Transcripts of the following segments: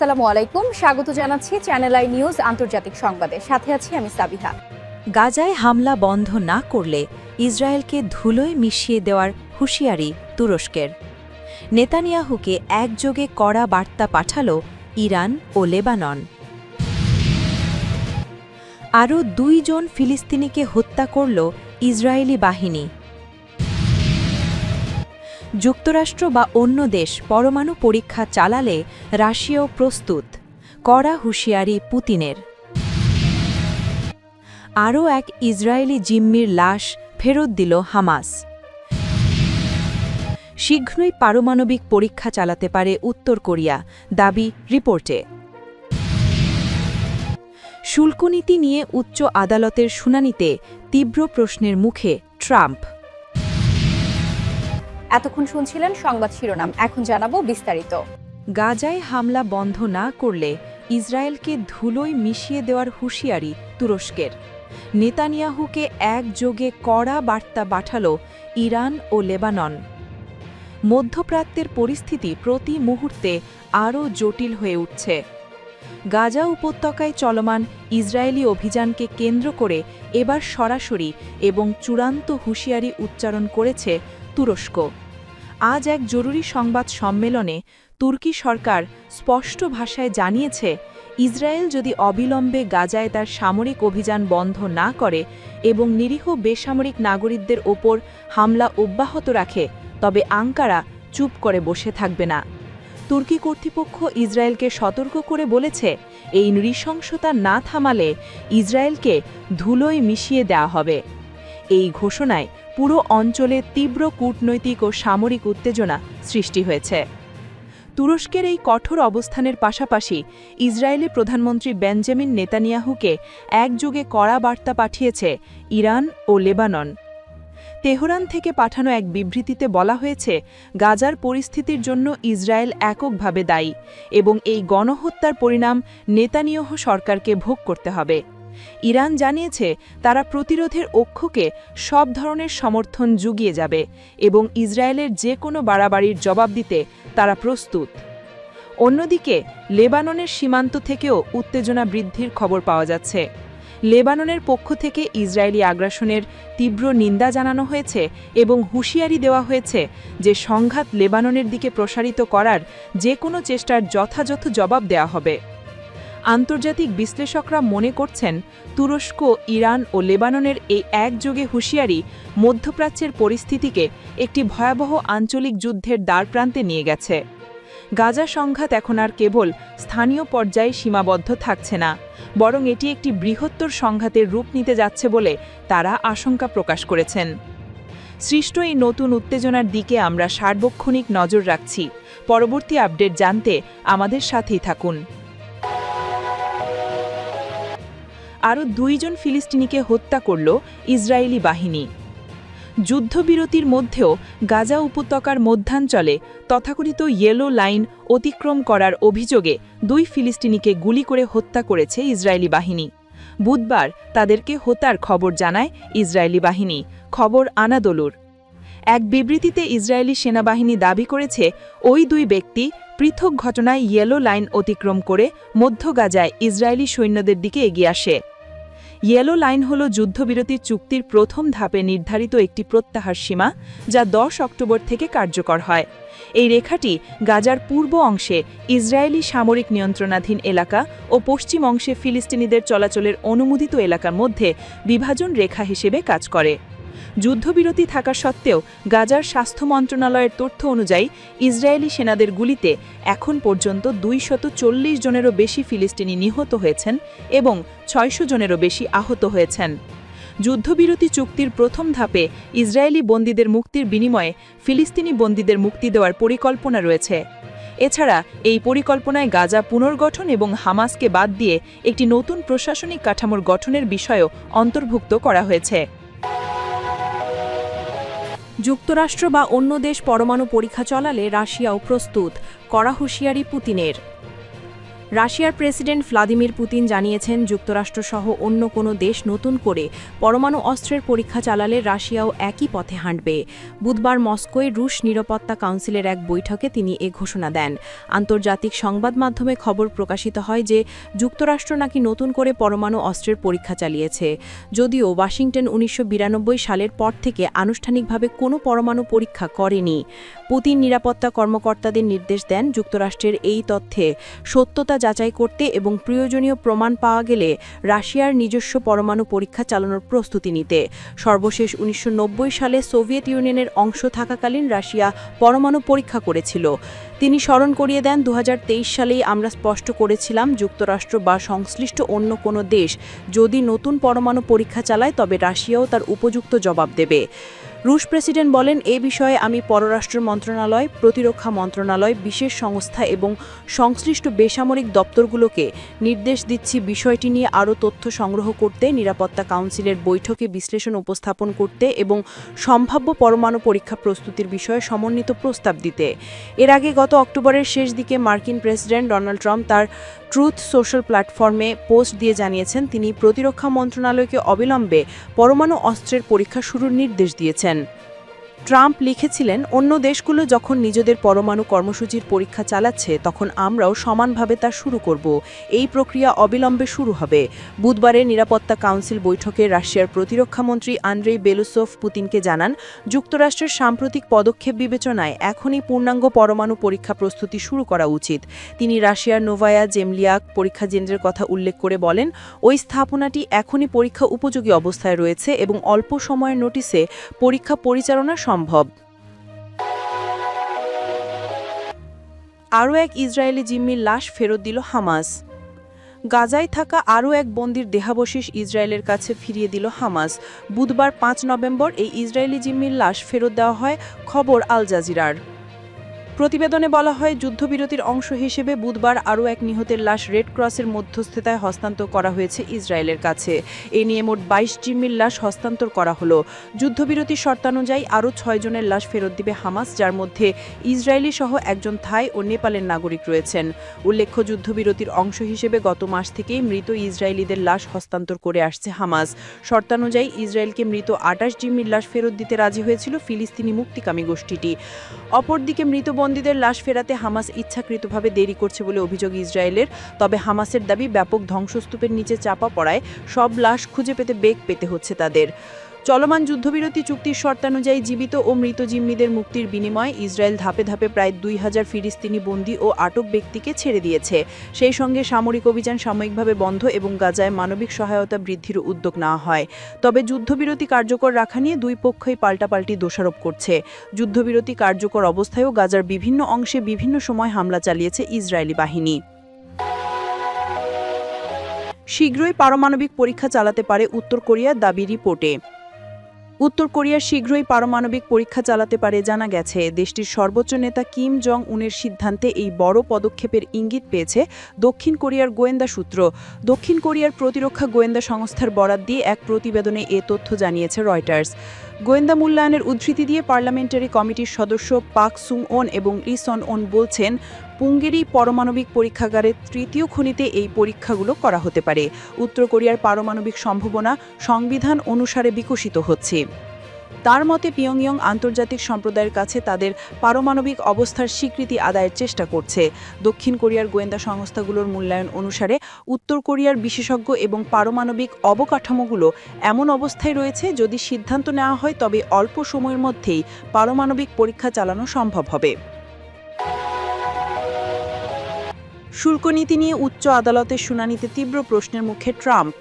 আসসালামু আলাইকুম। স্বাগত জানাচ্ছি চ্যানেল আই নিউজ আন্তর্জাতিক সংবাদে। সাথে আছি আমি সাবিহা। গাজায় হামলা বন্ধ না করলে ইসরায়েলকে ধুলোয় মিশিয়ে দেওয়ার হুঁশিয়ারি তুরস্কের। নেতানিয়াহুকে একযোগে কড়া বার্তা পাঠাল ইরান ও লেবানন। আরও দুইজন ফিলিস্তিনিকে হত্যা করল ইসরায়েলি বাহিনী। যুক্তরাষ্ট্র বা অন্য দেশ পরমাণু পরীক্ষা চালালে রাশিয়াও প্রস্তুত। কড়া হুঁশিয়ারি পুতিনের। আরও এক ইসরায়েলি জিম্মির লাশ ফেরত দিল হামাস। শীঘ্রই পারমাণবিক পরীক্ষা চালাতে পারে উত্তর কোরিয়া, দাবি রিপোর্টে। শুল্কনীতি নিয়ে উচ্চ আদালতের শুনানিতে তীব্র প্রশ্নের মুখে ট্রাম্প। এতক্ষণ শুনছিলেন সংবাদ শিরোনাম। এখন জানাব বিস্তারিত। গাজায় হামলা বন্ধ না করলে ইসরায়েলকে ধুলোয় মিশিয়ে দেওয়ার হুঁশিয়ারি তুরস্কের। নেতানিয়াহুকে একযোগে কড়া বার্তা পাঠাল ইরান ও লেবানন। মধ্যপ্রাত্যের পরিস্থিতি প্রতি মুহূর্তে আরও জটিল হয়ে উঠছে। গাজা উপত্যকায় চলমান ইসরায়েলি অভিযানকে কেন্দ্র করে এবার সরাসরি এবং চূড়ান্ত হুঁশিয়ারি উচ্চারণ করেছে তুরস্ক। আজ এক জরুরি সংবাদ সম্মেলনে তুর্কি সরকার স্পষ্ট ভাষায় জানিয়েছে, ইসরায়েল যদি অবিলম্বে গাজায় তার সামরিক অভিযান বন্ধ না করে এবং নিরীহ বেসামরিক নাগরিকদের ওপর হামলা অব্যাহত রাখে, তবে আঙ্কারা চুপ করে বসে থাকবে না। তুর্কি কর্তৃপক্ষ ইসরায়েলকে সতর্ক করে বলেছে, এই নৃশংসতা না থামালে ইসরায়েলকে ধুলোয় মিশিয়ে দেওয়া হবে। এই ঘোষণায় পুরো অঞ্চলে তীব্র কূটনৈতিক ও সামরিক উত্তেজনা সৃষ্টি হয়েছে। তুরস্কের এই কঠোর অবস্থানের পাশাপাশি ইসরায়েলি প্রধানমন্ত্রী বেঞ্জামিন নেতানিয়াহুকে একযোগে কড়া বার্তা পাঠিয়েছে ইরান ও লেবানন। তেহরান থেকে পাঠানো এক বিবৃতিতে বলা হয়েছে, গাজার পরিস্থিতির জন্য ইসরায়েল এককভাবে দায়ী এবং এই গণহত্যার পরিণাম নেতানিয়াহু সরকারকে ভোগ করতে হবে। ইরান জানিয়েছে তারা প্রতিরোধের অক্ষকে সব ধরনের সমর্থন জুগিয়ে যাবে এবং ইসরায়েলের যে কোনো বাড়াবাড়ির জবাব দিতে তারা প্রস্তুত। অন্যদিকে, লেবাননের সীমান্ত থেকেও উত্তেজনা বৃদ্ধির খবর পাওয়া যাচ্ছে। লেবাননের পক্ষ থেকে ইসরায়েলি আগ্রাসনের তীব্র নিন্দা জানানো হয়েছে এবং হুঁশিয়ারি দেওয়া হয়েছে যে সংঘাত লেবাননের দিকে প্রসারিত করার যে কোনো চেষ্টার যথাযথ জবাব দেওয়া হবে। আন্তর্জাতিক বিশ্লেষকরা মনে করছেন, তুরস্ক, ইরান ও লেবাননের এই একযোগে হুঁশিয়ারি মধ্যপ্রাচ্যের পরিস্থিতিকে একটি ভয়াবহ আঞ্চলিক যুদ্ধের দ্বারপ্রান্তে নিয়ে গেছে। গাজা সংঘাত এখন আর কেবল স্থানীয় পর্যায়ে সীমাবদ্ধ থাকছে না, বরং এটি একটি বৃহত্তর সংঘাতের রূপ নিতে যাচ্ছে বলে তারা আশঙ্কা প্রকাশ করেছেন। সৃষ্ট এই নতুন উত্তেজনার দিকে আমরা সার্বক্ষণিক নজর রাখছি। পরবর্তী আপডেট জানতে আমাদের সাথেই থাকুন। আরও দুইজন ফিলিস্তিনিকে হত্যা করল ইসরায়েলি বাহিনী। যুদ্ধবিরতির মধ্যেও গাজা উপত্যকার মধ্যাঞ্চলে তথাকথিত ইয়েলো লাইন অতিক্রম করার অভিযোগে দুই ফিলিস্তিনিকে গুলি করে হত্যা করেছে ইসরায়েলি বাহিনী। বুধবার তাদেরকে হত্যার খবর জানায় ইসরায়েলি বাহিনী। খবর আনাদোলুর। এক বিবৃতিতে ইসরায়েলি সেনাবাহিনী দাবি করেছে, ওই দুই ব্যক্তি পৃথক ঘটনায় ইয়েলো লাইন অতিক্রম করে মধ্য গাজায় ইসরায়েলি সৈন্যদের দিকে এগিয়ে আসে। ইয়েলো লাইন হল যুদ্ধবিরতির চুক্তির প্রথম ধাপে নির্ধারিত একটি প্রত্যাহার সীমা, যা দশ অক্টোবর থেকে কার্যকর হয়। এই রেখাটি গাজার পূর্ব অংশে ইসরায়েলি সামরিক নিয়ন্ত্রণাধীন এলাকা ও পশ্চিম অংশে ফিলিস্তিনিদের চলাচলের অনুমোদিত এলাকার মধ্যে বিভাজন রেখা হিসেবে কাজ করে। যুদ্ধবিরতি থাকা সত্ত্বেও গাজার স্বাস্থ্য মন্ত্রণালয়ের তথ্য অনুযায়ী ইসরায়েলি সেনাদের গুলিতে এখন পর্যন্ত দুইশত চল্লিশ জনেরও বেশি ফিলিস্তিনি নিহত হয়েছেন এবং ছয়শো জনেরও বেশি আহত হয়েছেন। যুদ্ধবিরতি চুক্তির প্রথম ধাপে ইসরায়েলি বন্দীদের মুক্তির বিনিময়ে ফিলিস্তিনি বন্দীদের মুক্তি দেওয়ার পরিকল্পনা রয়েছে। এছাড়া এই পরিকল্পনায় গাজা পুনর্গঠন এবং হামাসকে বাদ দিয়ে একটি নতুন প্রশাসনিক কাঠামোর গঠনের বিষয়ও অন্তর্ভুক্ত করা হয়েছে। যুক্তরাষ্ট্র বা অন্য দেশ পরমাণু পরীক্ষা চলালে রাশিয়াও প্রস্তুত কড়া হুঁশিয়ারি পুতিনের। রাশিয়ার প্রেসিডেন্ট ভ্লাদিমির পুতিন জানিয়েছেন যুক্তরাষ্ট্রসহ অন্য কোনো দেশ নতুন করে পরমাণু অস্ত্রের পরীক্ষা চালালে রাশিয়াও একই পথে হাঁটবে। বুধবার মস্কোয় রুশ নিরাপত্তা কাউন্সিলের এক বৈঠকে তিনি এ ঘোষণা দেন। আন্তর্জাতিক সংবাদ মাধ্যমে খবর প্রকাশিত হয় যে, যুক্তরাষ্ট্র নাকি নতুন করে পরমাণু অস্ত্রের পরীক্ষা চালিয়েছে। যদিও ওয়াশিংটন উনিশশো বিরানব্বই সালের পর থেকে আনুষ্ঠানিকভাবে কোনো পরমাণু পরীক্ষা করেনি। পুতিন নিরাপত্তা কর্মকর্তাদের নির্দেশ দেন যুক্তরাষ্ট্রের এই তথ্যে সত্যতা যাচাই করতে এবং প্রয়োজনীয় প্রমাণ পাওয়া গেলে রাশিয়ার নিজস্ব পরমাণু পরীক্ষা চালানোর প্রস্তুতি নিতে। সর্বশেষ উনিশশো নব্বই সালে সোভিয়েত ইউনিয়নের অংশ থাকাকালীন রাশিয়া পরমাণু পরীক্ষা করেছিল। তিনি স্মরণ করিয়ে দেন দু হাজার তেইশ সালেই আমরা স্পষ্ট করেছিলাম যুক্তরাষ্ট্র বা সংশ্লিষ্ট অন্য কোনো দেশ যদি নতুন পরমাণু পরীক্ষা চালায়, তবে রাশিয়াও তার উপযুক্ত জবাব দেবে। রুশ প্রেসিডেন্ট বলেন, এ বিষয়ে আমি পররাষ্ট্র মন্ত্রণালয়, প্রতিরক্ষা মন্ত্রণালয়, বিশেষ সংস্থা এবং সংশ্লিষ্ট বেসামরিক দপ্তরগুলোকে নির্দেশ দিচ্ছি বিষয়টি নিয়ে আরও তথ্য সংগ্রহ করতে, নিরাপত্তা কাউন্সিলের বৈঠকে বিশ্লেষণ উপস্থাপন করতে এবং সম্ভাব্য পরমাণু পরীক্ষা প্রস্তুতির বিষয়ে সমন্বিত প্রস্তাব দিতে। এর আগে গত অক্টোবরের শেষ দিকে মার্কিন প্রেসিডেন্ট ডোনাল্ড ট্রাম্প তার ট্রুথ সোশ্যাল প্ল্যাটফর্মে পোস্ট দিয়ে জানিয়েছেন, তিনি প্রতিরক্ষা মন্ত্রণালয়কে অবিলম্বে পরমাণু অস্ত্রের পরীক্ষা শুরুর নির্দেশ দিয়েছেন। ট্রাম্প লিখেছিলেন, অন্য দেশগুলো যখন নিজেদের পরমাণু কর্মসূচির পরীক্ষা চালাচ্ছে, তখন আমরাও সমানভাবে তা শুরু করব। এই প্রক্রিয়া অবিলম্বে শুরু হবে। বুধবারের নিরাপত্তা কাউন্সিল বৈঠকে রাশিয়ার প্রতিরক্ষামন্ত্রী আন্দ্রেই বেলুসোভ পুতিনকে জানান, যুক্তরাষ্ট্রের সাম্প্রতিক পদক্ষেপ বিবেচনায় এখনই পূর্ণাঙ্গ পরমাণু পরীক্ষা প্রস্তুতি শুরু করা উচিত। তিনি রাশিয়ার নোভায়া জেমলিয়াক পরীক্ষা কেন্দ্রের কথা উল্লেখ করে বলেন, ওই স্থাপনাটি এখনই পরীক্ষা উপযোগী অবস্থায় রয়েছে এবং অল্প সময়ের নোটিসে পরীক্ষা পরিচালনা সম্ভব। আরও এক ইসরায়েলি জিম্মির লাশ ফেরত দিল হামাস। গাজায় থাকা আরও এক বন্দির দেহাবশেষ ইসরায়েলের কাছে ফিরিয়ে দিল হামাস। বুধবার পাঁচ নভেম্বর এই ইসরায়েলি জিম্মির লাশ ফেরত দেওয়া হয় খবর আল জাজিরার। প্রতিবেদনে বলা হয়, যুদ্ধবিরতির অংশ হিসেবে বুধবার আরও এক নিহতের লাশ রেড ক্রসের মধ্যস্থতায় হস্তান্তর করা হয়েছে ইসরায়েলের কাছে। এ নিয়ে মোট বাইশ জিম্মির লাশ হস্তান্তর করা হলো। যুদ্ধবিরতির শর্তানুযায়ী আরও জনের লাশ ফেরত দিবে হামাস, যার মধ্যে ইসরায়েলি সহ একজন থাই ও নেপালের নাগরিক রয়েছেন। উল্লেখ্য, যুদ্ধবিরতির অংশ হিসেবে গত মাস থেকেই মৃত ইসরায়েলিদের লাশ হস্তান্তর করে আসছে হামাস। শর্তানুযায়ী ইসরায়েলকে মৃত আটাশ জিম্মির লাশ ফেরত দিতে রাজি হয়েছিল ফিলিস্তিনি মুক্তিকামী গোষ্ঠীটি। অপরদিকে মৃত বন্দীদের লাশ ফেরাতে হামাস ইচ্ছাকৃতভাবে দেরি করছে বলে অভিযোগ ইসরায়েলের। তবে হামাসের দাবি, ব্যাপক ধ্বংসস্তূপের নিচে চাপা পড়ায় সব লাশ খুঁজে পেতে বেগ পেতে হচ্ছে তাদের। চলমান যুদ্ধবিরতি চুক্তির শর্তানুযায়ী জীবিত ও মৃত জিম্মিদের মুক্তির বিনিময়ে ইসরায়েল ধাপে ধাপে প্রায় দুই হাজার ফিলিস্তিনি বন্দী ও আটক ব্যক্তিকে ছেড়ে দিয়েছে। সেই সঙ্গে সামরিক অভিযান সাময়িকভাবে বন্ধ এবং গাজায় মানবিক সহায়তা বৃদ্ধির উদ্যোগ নেওয়া হয়। তবে যুদ্ধবিরতি কার্যকর রাখা নিয়ে দুই পক্ষই পাল্টাপাল্টি দোষারোপ করছে। যুদ্ধবিরতি কার্যকর অবস্থায়ও গাজার বিভিন্ন অংশে বিভিন্ন সময় হামলা চালিয়েছে ইসরায়েলি বাহিনী। শীঘ্রই পারমাণবিক পরীক্ষা চালাতে পারে উত্তর কোরিয়ার দাবি রিপোর্টে। উত্তর কোরিয়া শীঘ্রই পারমাণবিক পরীক্ষা চালাতে পারে জানা গেছে। দেশটির সর্বোচ্চ নেতা কিম জং উনের সিদ্ধান্তে এই বড় পদক্ষেপের ইঙ্গিত পেয়েছে দক্ষিণ কোরিয়ার গোয়েন্দা সূত্র। দক্ষিণ কোরিয়ার প্রতিরক্ষা গোয়েন্দা সংস্থার বরাত দিয়ে এক প্রতিবেদনে এ তথ্য জানিয়েছে রয়টার্স। গোয়েন্দা মূল্যায়নের উদ্ধৃতি দিয়ে পার্লামেন্টারি কমিটির সদস্য পাক সুং ওন এবং লি সন ওন বলছেন পুঙ্গেরি পারমাণবিক পরীক্ষাগারের তৃতীয় খনিতে এই পরীক্ষাগুলো করা হতে পারে। উত্তর কোরিয়ার পারমাণবিক সম্ভাবনা সংবিধান অনুসারে বিকশিত হচ্ছে। তার মতে, পিয়ংইয়ং আন্তর্জাতিক সম্প্রদায়ের কাছে তাদের পারমাণবিক অবস্থার স্বীকৃতি আদায়ের চেষ্টা করছে। দক্ষিণ কোরিয়ার গোয়েন্দা সংস্থাগুলোর মূল্যায়ন অনুসারে উত্তর কোরিয়ার বিশেষজ্ঞ এবং পারমাণবিক অবকাঠামোগুলো এমন অবস্থায় রয়েছে যদি সিদ্ধান্ত নেওয়া হয় তবে অল্প সময়ের মধ্যেই পারমাণবিক পরীক্ষা চালানো সম্ভব হবে। শুল্ক নীতি নিয়ে উচ্চ আদালতের শুনানিতে তীব্র প্রশ্নের মুখে ট্রাম্প।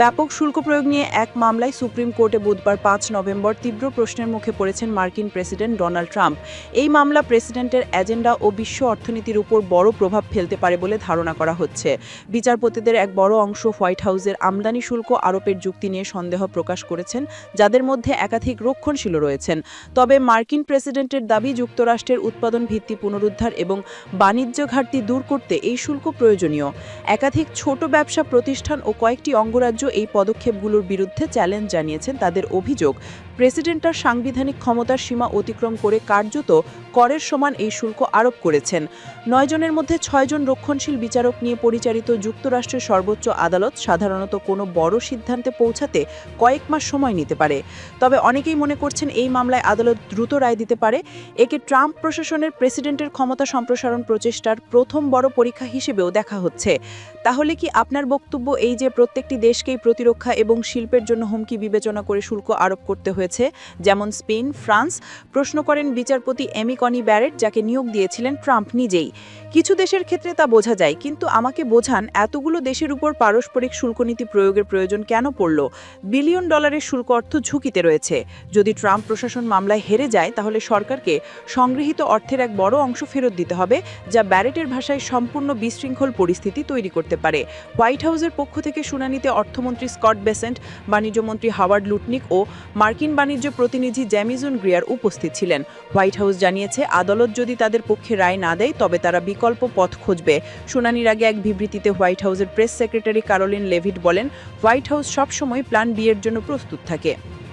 ব্যাপক শুল্ক প্রয়োগ নিয়ে এক মামলায় সুপ্রিম কোর্টে বুধবার পাঁচ নভেম্বর তীব্র প্রশ্নের মুখে পড়েছেন মার্কিন প্রেসিডেন্ট ডোনাল্ড ট্রাম্প। এই মামলা প্রেসিডেন্টের এজেন্ডা ও বিশ্ব অর্থনীতির উপর বড় প্রভাব ফেলতে পারে বলে ধারণা করা হচ্ছে। বিচারপতিদের এক বড় অংশ হোয়াইট হাউসের আমদানি শুল্ক আরোপের যুক্তি নিয়ে সন্দেহ প্রকাশ করেছেন, যাদের মধ্যে একাধিক রক্ষণশীল রয়েছেন। তবে মার্কিন প্রেসিডেন্টের দাবি যুক্তরাষ্ট্রের উৎপাদন ভিত্তি পুনরুদ্ধার এবং বাণিজ্য ঘাটতি দূর করতে এই শুল্ক প্রয়োজনীয়। একাধিক ছোট ব্যবসা প্রতিষ্ঠান ও কয়েকটি অঙ্গরাজ্য এই পদক্ষেপগুলোর বিরুদ্ধে চ্যালেঞ্জ জানিয়েছেন তাদের অভিযোগ। প্রেসিডেন্ট তার সাংবিধানিক ক্ষমতার সীমা অতিক্রম করে কার্যত করের সমান এই শুল্ক আরোপ করেছেন। নয় জনের মধ্যে ছয়জন রক্ষণশীল বিচারক নিয়ে পরিচালিত যুক্তরাষ্ট্রের সর্বোচ্চ আদালত সাধারণত কোনো বড় সিদ্ধান্তে পৌঁছাতে কয়েক মাস সময় নিতে পারে। তবে অনেকেই মনে করছেন এই মামলায় আদালত দ্রুত রায় দিতে পারে। একে ট্রাম্প প্রশাসনের প্রেসিডেন্টের ক্ষমতা সম্প্রসারণ প্রচেষ্টার প্রথম বড় পরীক্ষা হিসেবেও দেখা হচ্ছে। তাহলে কি আপনার বক্তব্য এই যে প্রত্যেকটি দেশকেই প্রতিরক্ষা এবং শিল্পের জন্য হুমকি বিবেচনা করে শুল্ক আরোপ করতে হয়েছে? যেমন স্পেন, ফ্রান্স। প্রশ্ন করেন বিচারপতি এমি কনি ব্যারেট, যাকে নিয়োগ দিয়েছিলেন ট্রাম্প নিজেই। কিছু দেশের ক্ষেত্রে তা বোঝা যায়, কিন্তু আমাকে বোঝান এতগুলো দেশের উপর পারস্পরিক শুল্ক নীতি প্রয়োগের প্রয়োজন কেন পড়ল? বিলিয়ন ডলারের শুল্ক অর্থ ঝুঁকিতে রয়েছে। যদি ট্রাম্প প্রশাসন মামলায় হেরে যায়, তাহলে সরকারকে সংগৃহীত অর্থের এক বড় অংশ ফেরত দিতে হবে, যা ব্যারেটের ভাষায় সম্পূর্ণ বিশৃঙ্খল পরিস্থিতি তৈরি করতে পারে। হোয়াইট হাউসের পক্ষ থেকে শুনানিতে অর্থমন্ত্রী স্কট বেসেন্ট, বাণিজ্যমন্ত্রী হাওয়ার্ড লুটনিক ও মার্কিন বাণিজ্য প্রতিনিধি জ্যামিজুন গ্রিয়ার উপস্থিত ছিলেন। হোয়াইট হাউস জানিয়েছে, আদালত যদি তাদের পক্ষে রায় না দেয়, তবে তারা বিকল্প পথ খুঁজবে। শুনানির আগে এক বিবৃতিতে হোয়াইট হাউসের প্রেস সেক্রেটারি কারোলিন লেভিট বলেন, হোয়াইট হাউস সবসময় প্ল্যান বি এর জন্য প্রস্তুত থাকে।